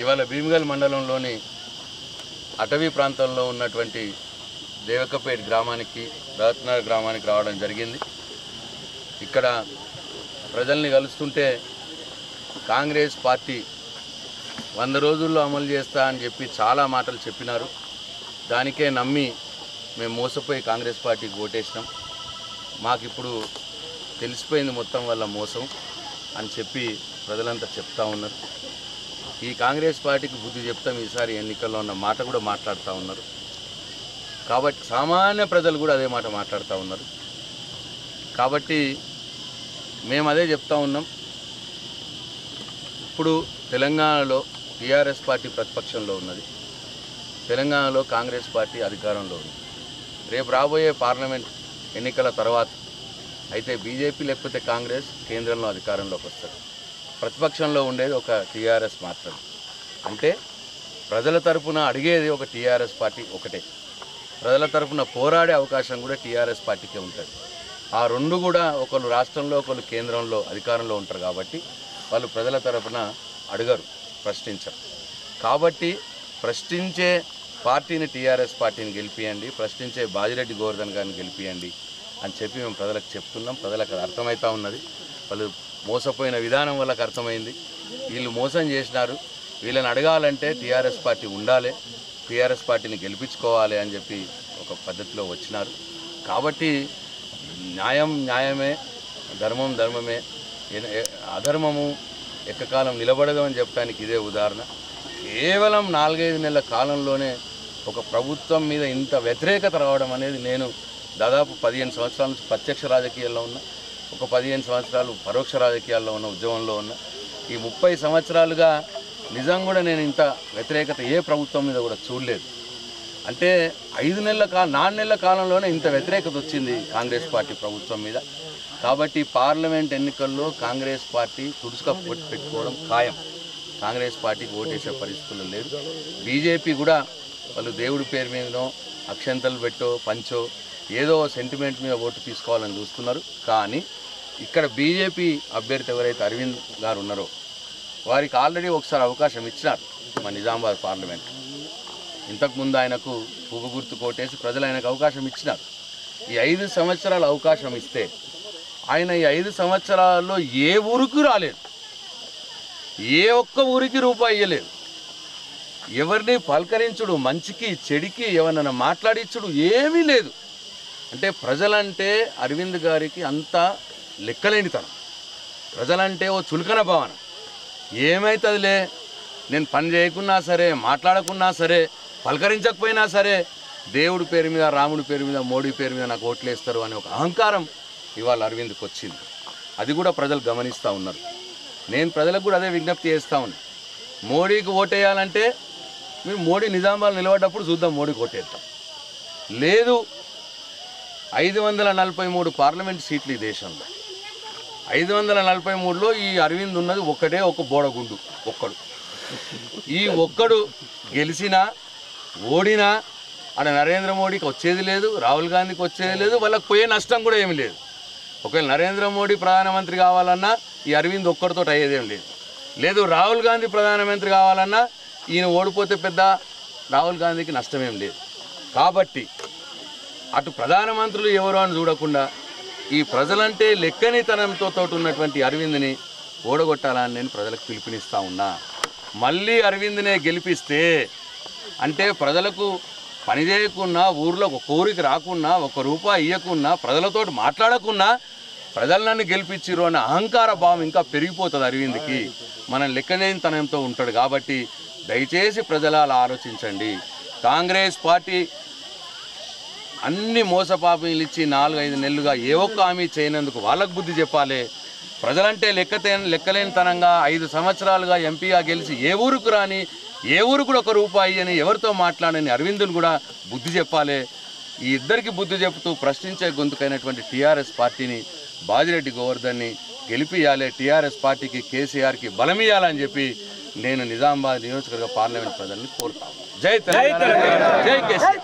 ఇవాళ భీమగల్ మండలంలోని అటవీ ప్రాంతంలో ఉన్నటువంటి దేవకపేట్ గ్రామానికి రత్నగర్ గ్రామానికి రావడం జరిగింది. ఇక్కడ ప్రజల్ని కలుస్తుంటే కాంగ్రెస్ పార్టీ వంద రోజుల్లో అమలు చేస్తా అని చెప్పి చాలా మాటలు చెప్పినారు. దానికే నమ్మి మేము మోసపోయి కాంగ్రెస్ పార్టీకి ఓటేసినాం. మాకు ఇప్పుడు తెలిసిపోయింది మొత్తం వల్ల మోసం అని చెప్పి ప్రజలంతా చెప్తా ఉన్నారు. ఈ కాంగ్రెస్ పార్టీకి బుద్ధి చెప్తాం ఈసారి ఎన్నికల్లో ఉన్న మాట కూడా మాట్లాడుతూ ఉన్నారు. కాబట్టి సామాన్య ప్రజలు కూడా అదే మాట మాట్లాడుతూ ఉన్నారు. కాబట్టి మేము అదే చెప్తా ఉన్నాం. ఇప్పుడు తెలంగాణలో టీఆర్ఎస్ పార్టీ ప్రతిపక్షంలో ఉన్నది. తెలంగాణలో కాంగ్రెస్ పార్టీ అధికారంలో ఉంది. రేపు రాబోయే పార్లమెంట్ ఎన్నికల తర్వాత అయితే బీజేపీ లేకపోతే కాంగ్రెస్ కేంద్రంలో అధికారంలోకి వస్తారు. ప్రతిపక్షంలో ఉండేది ఒక టీఆర్ఎస్ మాత్రమే. అంటే ప్రజల తరపున అడిగేది ఒక టీఆర్ఎస్ పార్టీ ఒకటే. ప్రజల తరపున పోరాడే అవకాశం కూడా టీఆర్ఎస్ పార్టీకే ఉంటుంది. ఆ రెండు కూడా ఒకరు రాష్ట్రంలో ఒకరు కేంద్రంలో అధికారంలో ఉంటారు కాబట్టి వాళ్ళు ప్రజల తరపున అడగరు ప్రశ్నించరు. కాబట్టి ప్రశ్నించే పార్టీని టీఆర్ఎస్ పార్టీని గెలిపియండి ప్రశ్నించే బాజిరెడ్డి గోవర్ధన్ గారిని గెలిపియండి అని చెప్పి మేము ప్రజలకు చెప్తున్నాం. ప్రజలకు అది అర్థమవుతా ఉన్నది. వాళ్ళు మోసపోయిన విధానం వాళ్ళకి అర్థమైంది. వీళ్ళు మోసం చేసినారు. వీళ్ళని అడగాలంటే టీఆర్ఎస్ పార్టీ ఉండాలి. టీఆర్ఎస్ పార్టీని గెలిపించుకోవాలి అని చెప్పి ఒక పద్ధతిలో వచ్చినారు. కాబట్టి న్యాయం న్యాయమే ధర్మం ధర్మమే. అధర్మము ఎక్కకాలం నిలబడదు అని చెప్పడానికి ఇదే ఉదాహరణ. కేవలం నాలుగైదు నెలల కాలంలోనే ఒక ప్రభుత్వం మీద ఇంత వ్యతిరేకత రావడం అనేది నేను దాదాపు పదిహేను సంవత్సరాల నుంచి ప్రత్యక్ష రాజకీయాల్లో ఉన్నా. ఒక పదిహేను సంవత్సరాలు పరోక్ష రాజకీయాల్లో ఉన్న ఉద్యమంలో ఉన్న. ఈ ముప్పై సంవత్సరాలుగా నిజం కూడా నేను ఇంత వ్యతిరేకత ఏ ప్రభుత్వం మీద కూడా చూడలేదు. అంటే ఐదు నెలల కా నాలుగు నెలల కాలంలోనే ఇంత వ్యతిరేకత వచ్చింది కాంగ్రెస్ పార్టీ ప్రభుత్వం మీద. కాబట్టి పార్లమెంట్ ఎన్నికల్లో కాంగ్రెస్ పార్టీ తుడుచుక పెట్టుకోవడం ఖాయం. కాంగ్రెస్ పార్టీకి ఓటేసే పరిస్థితులు లేదు. బీజేపీ కూడా వాళ్ళు దేవుడి పేరు మీదనో అక్షంతలు పెట్టో పంచో ఏదో సెంటిమెంట్ మీద ఓటు తీసుకోవాలని చూస్తున్నారు. కానీ ఇక్కడ బీజేపీ అభ్యర్థి ఎవరైతే అరవింద్ గారు ఉన్నారో వారికి ఆల్రెడీ ఒకసారి అవకాశం ఇచ్చినారు మా నిజామాబాద్ పార్లమెంట్. ఇంతకుముందు ఆయనకు పువ్వు గుర్తు కోటేసి ప్రజలు ఆయనకు అవకాశం ఇచ్చినారు. ఈ ఐదు సంవత్సరాలు అవకాశం ఇస్తే ఆయన ఈ ఐదు సంవత్సరాల్లో ఏ ఊరికి రాలేదు. ఏ ఒక్క ఊరికి రూపాయి ఇవ్వలేదు ఎవరిని పలకరించుడు మంచికి చెడికి ఎవరినైనా మాట్లాడించుడు ఏమీ లేదు. అంటే ప్రజలంటే అరవింద్ గారికి అంత లెక్కలేనితనం. ప్రజలంటే ఓ చులకన భావన. ఏమవుతుందిలే నేను పని చేయకున్నా సరే మాట్లాడకున్నా సరే పలకరించకపోయినా సరే దేవుడి పేరు మీద రాముడి పేరు మీద మోడీ పేరు మీద నాకు ఓట్లేస్తారు అనే ఒక అహంకారం ఇవాళ అరవింద్కి వచ్చింది. అది కూడా ప్రజలు గమనిస్తూ ఉన్నారు. నేను ప్రజలకు కూడా అదే విజ్ఞప్తి చేస్తూ ఉన్నా. మోడీకి ఓటేయాలంటే మీరు మోడీ నిజామాబాద్ నిలబడ్డప్పుడు చూద్దాం మోడీకి ఓటేద్దాం. లేదు ఐదు వందల నలభై మూడు పార్లమెంట్ సీట్లు ఈ దేశంలో. ఐదు వందల నలభై మూడులో ఈ అరవింద్ ఉన్నది ఒక్కటే ఒక బోడగుండు ఒక్కడు. ఈ ఒక్కడు గెలిచినా ఓడినా అని నరేంద్ర మోడీకి వచ్చేది లేదు రాహుల్ గాంధీకి వచ్చేది లేదు వాళ్ళకి పోయే నష్టం కూడా ఏమి లేదు. ఒకవేళ నరేంద్ర మోడీ ప్రధానమంత్రి కావాలన్నా ఈ అరవింద్ ఒక్కడితో అయ్యేదేం లేదు. లేదు రాహుల్ గాంధీ ప్రధానమంత్రి కావాలన్నా ఈయన ఓడిపోతే పెద్ద రాహుల్ గాంధీకి నష్టమేం లేదు. కాబట్టి అటు ప్రధానమంత్రులు ఎవరు అని చూడకుండా ఈ ప్రజలంటే లెక్కనితనంతో తోటి ఉన్నటువంటి అరవింద్ని ఓడగొట్టాలని నేను ప్రజలకు పిలుపునిస్తా ఉన్నా. మళ్ళీ అరవింద్నే గెలిపిస్తే అంటే ప్రజలకు పని చేయకున్నా ఊర్లో ఒక కోరిక రాకున్నా ఒక రూపాయి ఇవ్వకున్నా ప్రజలతోటి మాట్లాడకున్నా ప్రజలు నన్ను గెలిపించిరు అన్న అహంకార భావం ఇంకా పెరిగిపోతుంది అరవింద్కి. మనం లెక్కలేనితనంతో ఉంటాడు కాబట్టి దయచేసి ప్రజలు అలా ఆలోచించండి. కాంగ్రెస్ పార్టీ అన్ని మోసపాపీలు ఇచ్చి నాలుగు ఐదు నెలలుగా ఏ ఒక్క హామీ చేయనందుకు వాళ్ళకు బుద్ధి చెప్పాలి. ప్రజలంటే లెక్కతే లెక్కలేనితనంగా ఐదు సంవత్సరాలుగా ఎంపీగా గెలిచి ఏ ఊరుకు రాని ఏ ఊరు కూడా ఒక రూపాయి అని ఎవరితో మాట్లాడని అరవిందుని కూడా బుద్ధి చెప్పాలి. ఈ ఇద్దరికి బుద్ధి చెబుతూ ప్రశ్నించే గొంతుకైనటువంటి టీఆర్ఎస్ పార్టీని బాజిరెడ్డి గోవర్ధన్ని గెలిపియాలి టీఆర్ఎస్ పార్టీకి కేసీఆర్కి బలమియాలని చెప్పి నేను నిజామాబాద్ నియోజకవర్గ పార్లమెంట్ ప్రజల్ని కోరుతాను జై తెలంగాణ. జై కేసీఆర్.